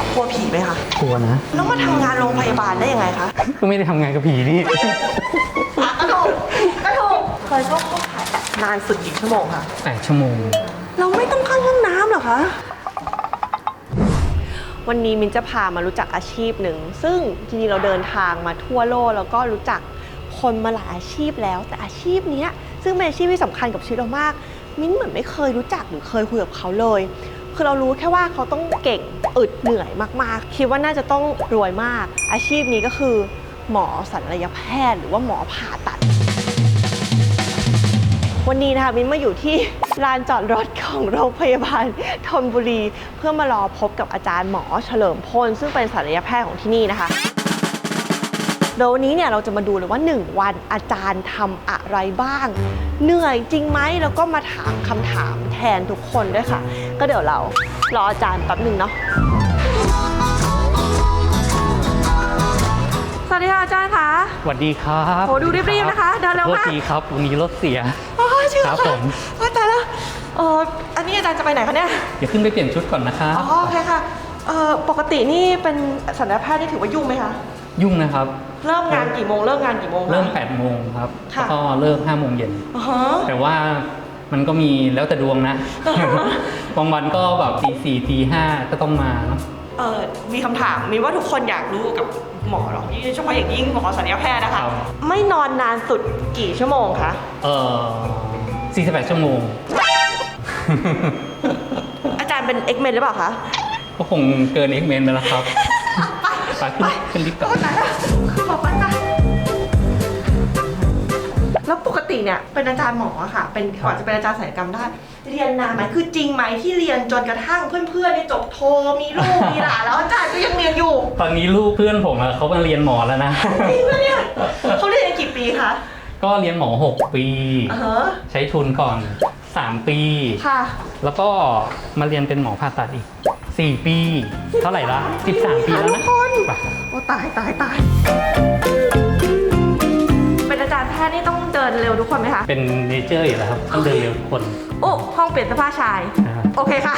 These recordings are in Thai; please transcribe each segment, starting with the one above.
อกลัวผีไหมคะกลัวนะแล้วมาทำงานโรงพยาบาลได้ยังไงคะก็ไม่ได้ทำงานกับผีนี่ อะกระถูกกระถูกเคยเข้าห้องผ่าตัดนานสุดกี่ชั่วโมงคะแปดชั่วโมง เราไม่ต้องเข้าห้องน้ำเหรอคะ วันนี้มินจะพามารู้จักอาชีพหนึ่ง ซึ่งจริงๆเราเดินทางมาทั่วโลกแล้วก็รู้จักคนมาหลายอาชีพแล้ว แต่อาชีพเนี้ยซึ่งเป็นอาชีพที่สำคัญกับชีวิตเรามาก มิ้นเหมือนไม่เคยรู้จักหรือเคยคุยกับเขาเลย คือเรารู้แค่ว่าเขาต้องเก่งอึดเหนื่อยมากๆ คิดว่าน่าจะต้องรวยมาก อาชีพนี้ก็คือ หมอศัลยแพทย์ หรือว่าหมอผ่าตัด วันนี้นะคะมิ้นมาอยู่ที่ลานจอดรถของโรงพยาบาลธนบุรี เพื่อมารอพบกับอาจารย์หมอเฉลิมพลซึ่งเป็นศัลยแพทย์ของที่นี่นะคะ เดี๋ยววันนี้เนี่ยเราจะมาดูเลยว่า 1 วันอาจารย์ทำอะไรบ้าง เหนื่อยจริงไหมแล้วก็มาถามคำถามแทนทุกคนด้วยค่ะ ก็เดี๋ยวเรารออาจารย์แป๊บหนึ่งเนาะสวัสดีค่ะอาจารย์คะสวัสดีครับโหดูรีบๆนะคะ เดินเร็วโทษมากทีครับวันนี้รถเสียอ๋อจริงเหรอครับผมว่าแต่แล้วเอออันนี้อาจารย์จะไปไหนคะเนี่ยเดี๋ยวขึ้นไปเปลี่ยนชุดก่อนนะครับอ๋อโอเคค่ะเออปกตินี่เป็นสัญญาแพทย์นี่ถือว่ายุ่งไหมคะ ยุ่งนะครับ เริ่มงานกี่โมงเลิกงานกี่โมงคะเริ่ม8โมงครับค่ะแล้วก็เลิก5โมงเย็นอ๋อฮะแต่ว่ามันก็มีแล้วแต่ดวงนะบางวันก็แบบตีสี่ตีห้าก็ต้องมาเนอะเออมีคำถามมีว่าทุกคนอยากรู้กับหมอหรอกยิ่งเฉพาะอย่างยิ่งหมอสัญญาแพทย์นะคะไม่นอนนานสุดกี่ชั่วโมงคะเออ48ชั่วโมง อาจารย์เป็นเอ็กเมนหรือเปล่าคะก็คงเกินเอ็กเมนไปแล้วครับ ไปขึ้นขึ้นลิฟต์ก่อน โอ้ตายแล้วคือบอกว่าแล้วปกติเนี่ยเป็นอาจารย์หมออะค่ะ เป็นก่อนจะเป็นอาจารย์ศัลยกรรมได้ เรียนนานไหมคือจริงไหมที่เรียนจนกระทั่งเพื่อนๆได้จบโทมีลูกมีหลานแล้วอาจารย์ก็ยังเรียนอยู่ตอนนี้ลูกเพื่อนผมอะเขามาเรียนหมอแล้วนะ จริงปะเนี่ยเขาเรียนกันกี่ปีคะก็เรียนหมอ 6 ปี อ่าฮะใช้ทุนก่อน 3 ปี ค่ะ แล้วก็มาเรียนเป็นหมอผ่าตัดอีก 4 ปี เท่าไหร่ละ13 ปีแล้วนะทุกคนไปโอ้ตายตายตายเป็นอาจารย์แพทย์นี่ต้องเดินเร็วทุกคนไหมคะเป็นเนเจอร์อยู่แล้วครับต้องเดินเร็วทุกคนโอ้ห้องเปลี่ยนเสื้อผ้าชาย นะครับโอเคค่ะ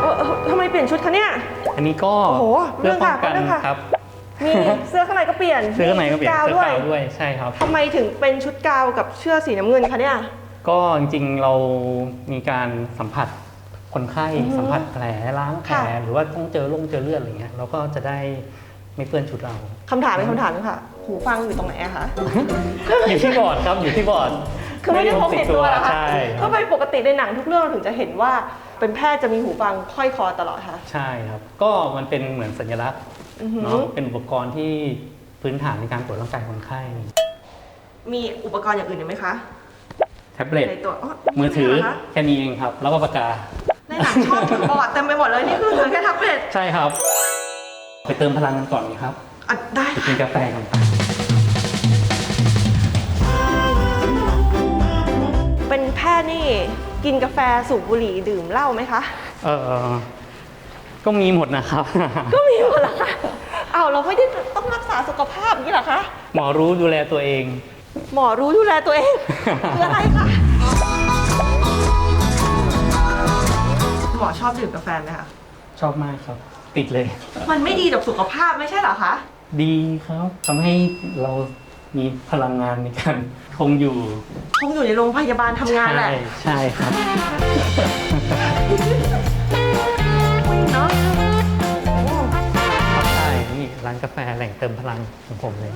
เออเออทำไมเปลี่ยนชุดคะเนี่ย อันนี้ก็โอ้โหเพื่อป้องกันเรื่องค่ะ ครับ มีเสื้อข้างในก็เปลี่ยนเสื้อข้างในก็เปลี่ยนกาวเสื้อด้วยกาวด้วย ใช่ครับทำไมถึงเป็นชุดกาวกับเชือกสีน้ำเงินคะเนี่ย ก็จริงๆเรามีการสัมผัสคนไข้อือฮึสัมผัสแผลล้างแผลค่ะหรือว่าต้องเจอลงเจอเลือดอะไรเงี้ยเราก็จะได้ไม่เปื้อนชุดเราคำถามเป็นคำถามนึงค่ะ หูฟังอยู่ตรงไหนอะคะอยู่ที่บอร์ดครับอยู่ที่บอร์ดคือไม่ได้พกติดตัวเหรอคะใช่ก็ไปปกติในหนังทุกเรื่องเราถึงจะเห็นว่า เป็นแพทย์จะมีหูฟังห้อยคอตลอดค่ะ ใช่ครับ ก็มันเป็นเหมือนสัญลักษณ์อือหือ เนาะเป็นอุปกรณ์ที่พื้นฐานในการตรวจร่างกายคนไข้ มีอุปกรณ์อย่างอื่นอีกไหมคะแท็บเล็ตในตัวมือถือเหรคะแค่นี้เองครับ แล้วก็ปากกา ในหนังชอบถึงประวัติเต็มไปหมดเลยนี่คือเหลือแค่แท็บเล็ตใช่ครับ ไปเติมพลังกันก่อนดีครับอะได้ไปกินกาแฟกันเป็นแพทย์นี่ กินกาแฟสูบบุหรี่ดื่มเหล้าไหมคะ เออก็มีหมดนะครับ ก็มีหมดเหรอคะอ้าวเราไม่ได้ต้องรักษาสุขภาพอย่างนี้เหรอคะ หมอรู้ดูแลตัวเอง หมอรู้ดูแลตัวเองคืออะไรคะหมอชอบดื่มกาแฟไหมคะชอบมากครับ ติดเลย มันไม่ดีต่อสุขภาพไม่ใช่เหรอคะ ดีครับทำให้เรา มีพลังงานในการคงอยู่คงอยู่ในโรงพยาบาลทำงานแหละใช่ใช่ครับ เนาะโอ้ใช่นี่ร้านกาแฟแหล่งเติมพลังของผมเลย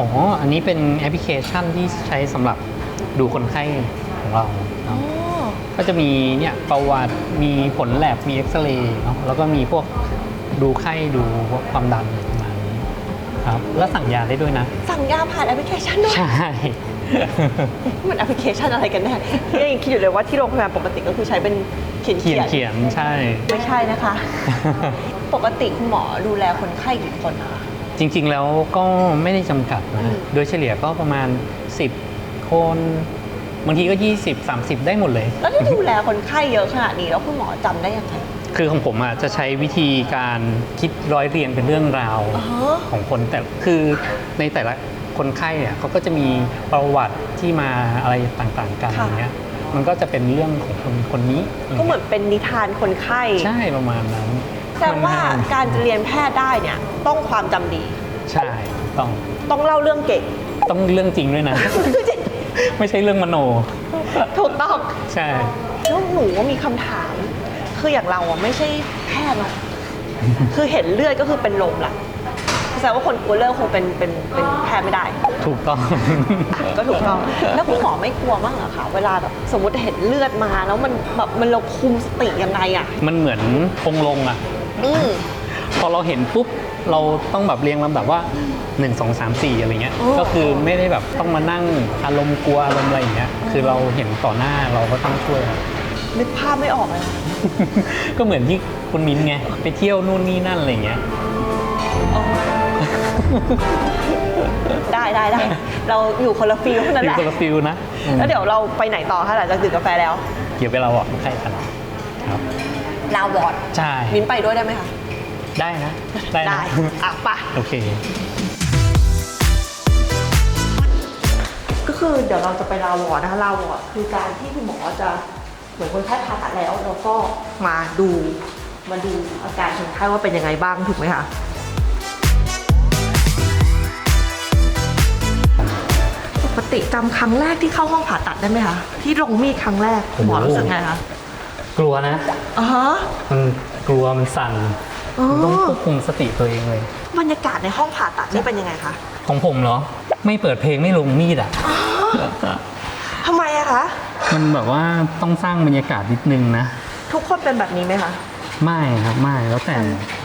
อะคะอ๋อ อันนี้เป็นแอปพลิเคชันที่ใช้สำหรับดูคนไข้ของเราอ๋อเนาะก็จะมีเนี่ยประวัติมีผลแลบมีเอ็กซเรย์เนาะแล้วก็มีพวกดูไข้ดูพวกความดันอะไรประมาณนี้ครับ แล้วสั่งยาได้ด้วยนะ สั่งยาผ่านแอปพลิเคชันด้วย ใช่ มันแอปพลิเคชันอะไรกันแน่เนี่ยยังคิดอยู่เลยว่าที่โรงพยาบาลปกติก็คือใช้เป็นเคขียนเขีเขียยนนเขียนใช่ ไม่ใช่นะคะ ปกติคุณหมอดูแลคนไข้กี่คนคะ จริงๆแล้วก็ไม่ได้จำกัดอืนะมโดยเฉลี่ยก็ประมาณ 10 คนบางทีก็ 20 30 ได้หมดเลย แล้วที่ดูแลคนไข้เยอะขนาดนี้แล้วคุณหมอจำได้ยังไงคือของผมอะจะใช้วิธีการคิดร้อยเรียงเป็นเรื่องราว อ๋อ ของคนแต่คือในแต่ละคนไข้เนี่ยเขาก็จะมีประวัติที่มาอะไรต่างๆกันค่ะ อย่างเงี้ยมันก็จะเป็นเรื่องของคนคนนี้ก็เหมือนเป็นนิทานคนไข้ ใช่ประมาณนั้น แสดงว่าการจะเรียนแพทย์ได้เนี่ยต้องความจำดี ใช่ต้องต้องเล่าเรื่องเก่ง ต้องเรื่องจริงด้วยนะ ไม่ใช่เรื่องมโน ถูกต้อง ใช่ แล้วหนูก็มีคำถาม คืออย่างเราอะไม่ใช่แพทย์หรอกคือเห็นเลือดก็คือเป็นลมละแสดงว่าคนกลัวเลือดคงเป็นเป็นเป็นแพทย์ไม่ได้ ถูกต้อง ก็ถูกต้อง แล้วคุณหมอไม่กลัวมั้างเหรอคะเวลาแบบสมมติเห็นเลือดมาแล้วมันแบบมันเราคุมสติยังไงอะมันเหมือนองค์ลงอะอืม พอเราเห็นปุ๊บเราต้องแบบเรียงลำดับว่า 1 2 3 4 อะไรเงี้ยโอ้ก็คือไม่ได้แบบต้องมานั่งอารมณ์กลัวอารมณ์อะไรอย่างเงี้ย คือเราเห็นต่อหน้าเราก็ต้องช่วยครับ นึกภาพไม่ออกเลยค่ะก็เหมือนที่คุณมิ้นไงไปเที่ยวนู่นนี่นั่นอะไรเงี้ยอ๋อได้ได้ได้ เราอยู่คนละฟิลเท่านั้นอแหยู่ละคนละฟิลนะอืมแล้วเดี๋ยวเราไปไหนต่อคะหลังจากดื่มกาแฟแล้ว เดี๋ยวไปเราบอกใครกันครับ ลาวอร์ดใช่ มิ้นไปด้วยได้ไหมคะ ได้นะ ได้นะได้อะไปะโอเค ก็คือเดี๋ยวเราจะไปลาวอร์ดนะคะลาวอร์ดคือการที่คุณหมอจะเหมือนคนไข้ผ่าตัดแล้วแล้วก็มาดูมาดูอาการคนไข้ว่าเป็นยังไงบ้างถูกไหมคะปกติจำครั้งแรกที่เข้าห้องผ่าตัดได้ไหมคะที่ลงมีดครั้งแรกคุณหมอรู้สึกไงคะ กลัวนะ อ๋อฮะมันกลัวมันสั่นอ๋อมันต้องควบคุมสติตัวเองเลย บรรยากาศในห้องผ่าตัดนี่เป็นยังไงคะของผมเหรอ ไม่เปิดเพลงไม่ลงมีดอะ ทำไมอะคะ มันแบบว่าต้องสร้างบรรยากาศนิดนึงนะ ทุกคนเป็นแบบนี้ไหมคะไม่ครับไม่แล้วแต่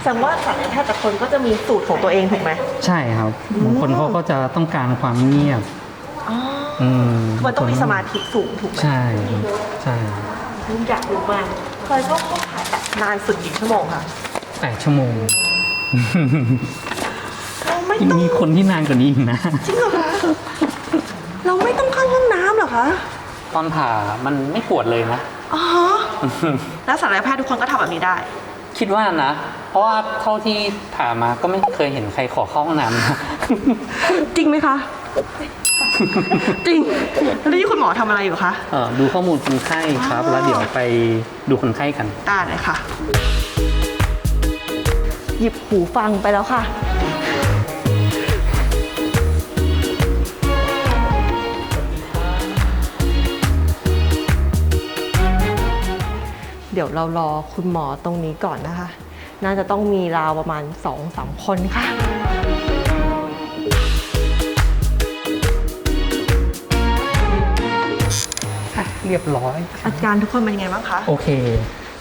แสดงว่าศัลยแพทย์แต่คนก็จะมีสูตรของตัวเองถูกไหมใช่ครับบางคนเขาก็จะต้องการความเงียบ อ๋อ อืมมันต้องมีสมาธิสูงถูกไหม ใช่ใช่ ผมอยากรู้มากเคยเข้าห้องผ่าตัดนานสุดกี่ชั่วโมงคะแปดชั่วโมง เราไม่ต้องมีคนที่นานกว่านี้อีกนะ จริงเหรอคะ เราไม่ต้องเข้าห้องน้ำเหรอคะ ตอนผ่ามันไม่ปวดเลยนะ อ๋อฮะแล้วศัลยแพทย์ทุกคนก็ทำแบบนี้ได้ คิดว่านะ เพราะว่าเท่าที่ผ่ามาก็ไม่เคยเห็นใครขอเข้าห้องน้ำนะ จริงไหมคะ จริง แล้วนี่คุณหมอทำอะไรอยู่คะ เอ่อดูข้อมูลคนไข้ครับ อ๋อ แล้วเดี๋ยวไปดูคนไข้กันได้เลยค่ะ หยิบหูฟังไปแล้วค่ะ เดี๋ยวเรารอคุณหมอตรงนี้ก่อนนะคะ น่าจะต้องมีราวประมาณ2อสามคนค่ะ เรียบร้อย อาการทุกคนเป็นยังไงบ้างคะ โอเค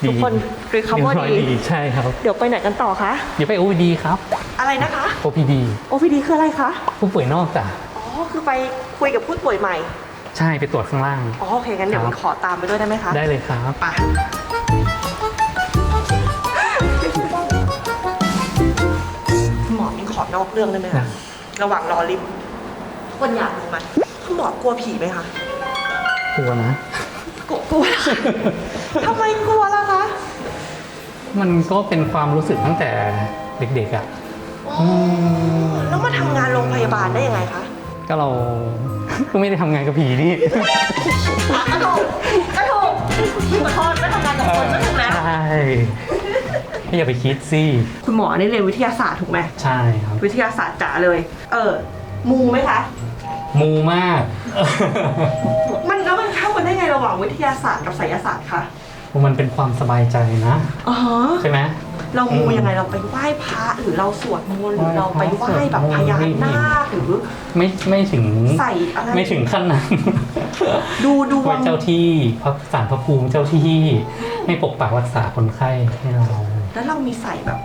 ดีทุกคน recover เรียบร้อยดี ใช่ครับ เดี๋ยวไปไหนกันต่อคะ เดี๋ยวไป OPD ครับ อะไรนะคะ OPD OPD คืออะไรคะผู้ป่วยนอกจ้ะอ๋อคือไปคุยกับผู้ป่วยใหม่ ใช่ไปตรวจข้างล่าง อ๋อโอเคงั้นเดี๋ยวครับมันขอตามไปด้วยได้ไหมคะได้เลยครับไปหมอนี่ขอนอกเรื่องได้ไหมคะระหว่างรอลิฟต์คนอยากรู้ไหมคุณหมอกลัวผีไหมคะกลัวนะก ลัวกลัวเหรอคะทำไมกลัวล่ะคะมันก็เป็นความรู้สึกตั้งแต่เด็กๆอะอ๋อแล้วมาทำงานโรงพยาบาลได้ยังไงคะก็เราก็ไม่ได้ทำงานกับผีนี่อะกระถูกกระถูกขอโทษไม่ทำงานกับคนก็ถูกแล้วใช่ไม่อย่าไปคิดสิคุณหมอนี่เรียนวิทยาศาสตร์ถูกไหมใช่ครับวิทยาศาสตร์จ๋าเลย เออมูไหมคะมูมากมันแล้วมัน เข้ากันได้ไงระหว่างวิทยาศาสตร์กับไสยศาสตร์คะมันเป็นความสบายใจนะ อ๋อ ใช่ไหม เรามูอืมยังไงเราไปไหว้พระหรือเราสวดมนต์หรือเราไปไหว้แบบไหว้พพระญาสวดมนต์นาคหรือไม่ไม่ถึงใส่อะไรไม่ถึงขั้นนั้นดูดวไหว้งเจ้าที่พระสารพระภูมิเจ้าที่ให้ปกปักรักษาคนไข้ให้เราแล้วเรามีใส่แบบ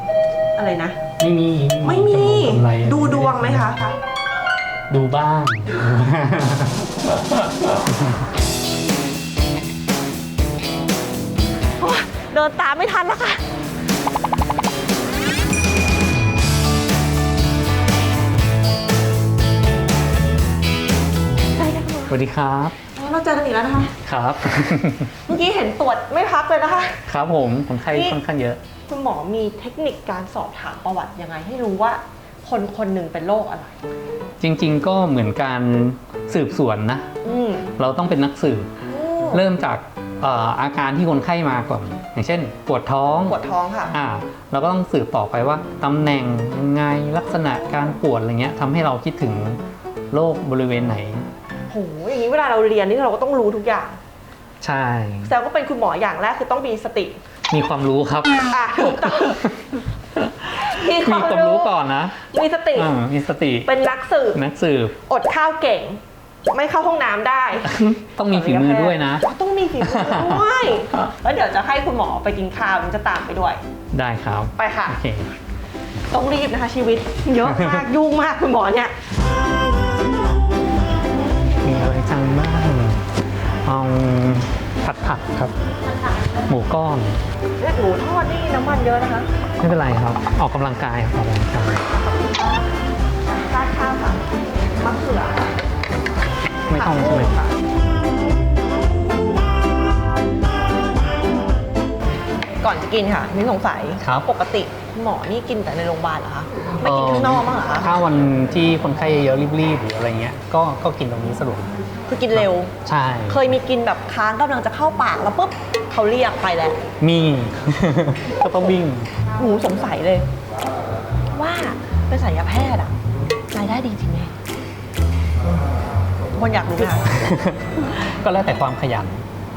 อะไรนะ ไม่มีไม่มีกำไรอะไรดูดวงไหมคะ ดูบ้าง เดินตามไม่ทันแล้วค่ะได้ค่ะคุณหมอสวัสดีครับอ๋อเราเจอกันอีกแล้วนะคะ ครับ เมื่อกี้เห็นตรวจไม่พักเลยนะคะ ครับผมคนไข้นี่ค่อนข้างเยอะ คุณหมอมีเทคนิคการสอบถามประวัติยังไงให้รู้ว่า คนคนหนึ่งเป็นโรคอะไร จริงๆก็เหมือนการสืบสวนนะอืมเราต้องเป็นนักสืบ เริ่มจาก เอ่ออาการที่คนไข้มาก่อน อย่างเช่น ปวดท้องปวดท้องค่ะ อ่าเราก็ต้องสืบต่อไปว่าตำแหน่งยังไงลักษณะการปวดอะไรเงี้ยทำให้เราคิดถึงโรคบริเวณไหน โห อย่างนี้เวลาเราเรียนนี่เราก็ต้องรู้ทุกอย่าง ใช่แสดงว่าเป็นคุณหมออย่างแรกคือต้องมีสติ มีความรู้ครับ อะถูกต้องมีมีความรู้ก่อนนะมีสติ อ่ามีสติเป็นนักสืบนักสืบ อดข้าวเก่ง ไม่เข้าห้องน้ำได้ ต้องมีฝีมือด้วยนะ ต้องมีฝีมือด้วย แล้วเดี๋ยวจะให้คุณหมอไปกินข้าวมันจะตามไปด้วย ได้ครับไปค่ะ โอเคต้องรีบนะคะชีวิต เยอะมาก ยุ่งมากคุณหมอเนี่ยมีอะไรจังบ้างเอาผัดผักครับ หมูก้อนและหมูทอดนี่น้ำมันเยอะนะคะ ไม่เป็นไรครับ ออกกำลังกายครับออกกำลังกาย ไม่ต้องใช่ไหมค่ะก่อนจะกินค่ะมิ้นสงสัยครับ ปกติคุณหมอนี่กินแต่ในโรงพยาบาลเหรอคะไม่กินข้างนอกมั้างเหรอคะถ้าวันที่คนไข้เยอะๆรีบๆหรืออะไรเงี้ยก็ก็กินตรงนี้สะดวกคือกินเร็ว ใช่ เคยมีกินแบบค้างกำลังจะเข้าปากแล้วปุ๊บเขาเรียกไปแล้วมี ก็ต้องวิ่งหนูสงสัยเลย ว่าเป็นศัลยแพทย์อะรายได้ดีจริงไหม คนอยากรู้ไหมคะก็แล้วแต่ความขยัน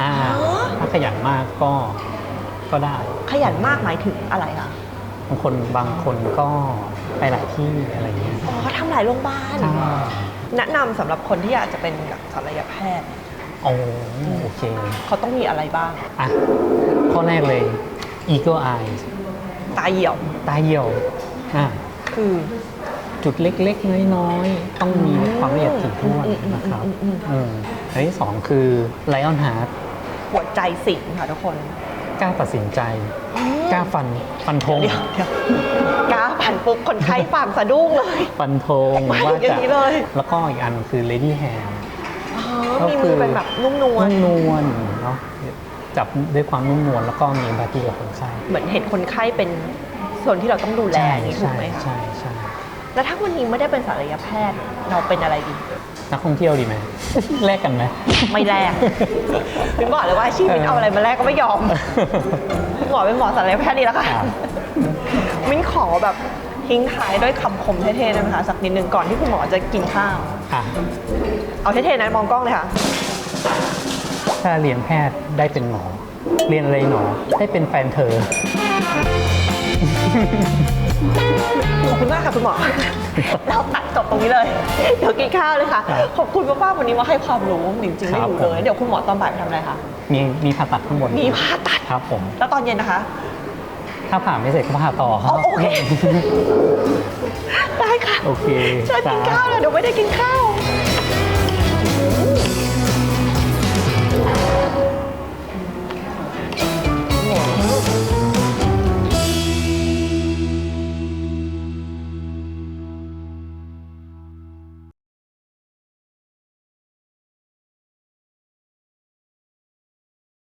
อ่าอ๋อถ้าขยันมากก็ก็ได้ ขยันมากหมายถึงอะไรคะบางคนบางคนก็ไปหลายที่อะไรเงี้ยอ๋อทำหลายโรงพยาบาลใช่แนะนำสำหรับคนที่อยากจะเป็นแบบศัลยแพทย์ โอ้โอเคเขาต้องมีอะไรบ้าง อะ ข้อแรกเลย eagle eye ตาเหี่ยว ตาเหี่ยวอะคือ จุดเล็กๆ น้อยๆ ต้องมีความละเอียดถี่ถ้วนอืมอืมนะครับอืมอืมอืมอันที่สองคือ lion heart หัวใจสิงค่ะทุกคนกล้าตัดสินใจกล้าฟันฟันธงเดี๋ยวเดี๋ยวกล้าผ่านปุ๊บคนไข้ฝั่งสะดุ้งเลย ฟันธงไม่ว่าอย่าจะงนี้เลยแล้วก็อีกอันคือ lady hand อ๋อก็มีคืมืออเป็นแบบนุ่มนวลนุ่มนวลเนาะจับด้วยความนุ่มนวลแล้วก็มี empathy กับคนไข้เหมือนเห็นคนไข้เป็นส่วนที่เราต้องดูแลอย่างนี้ถูกไหมคะใช่ใช่ แล้วถ้าวันนี้ไม่ได้เป็นศัลยแพทย์เราเป็นอะไรดี นักท่องเที่ยวดีไหม แลกกันไหม ไม่แลกถึงบอกเลยว่าอาชีพมิ้นเอาอะไรมาแลกก็ไม่ยอมคุณหมอเป็นหมอศัลยแพทย์นี่แล้วค่ะครับมิ้นขอแบบทิ้งท้ายด้วยคำคมเท่ๆได้ไหมคะ สักนิดนึงก่อนที่คุณหมอจะกินข้าวอะ เอาเท่ๆนะมองกล้องเลยค่ะ ถ้าเรียนแพทย์ได้เป็นหมอ เรียนอะไรหนอได้เป็นแฟนเธอ ขอบคุณมากค่ะคุณหมอ เราตัดจบตรงนี้เลย เดี๋ยวกินข้าวเลยค่ะ ครับขอบคุณมากๆวันนี้มาให้ความรู้จริงๆไม่ครับรู้เลยผมเดี๋ยวคุณหมอตอนบ่ายไปทำอะไรคะ มีมีผ่าตัดข้างบนมีผ่าตัด ครับผม แล้วตอนเย็นนะคะ ถ้าผ่าไม่เสร็จก็ผ่าต่อครับอ๋อโอเค ได้ค่ะโอเคเชิญกินข้าวเลยเดี๋ยวไม่ได้กินข้าว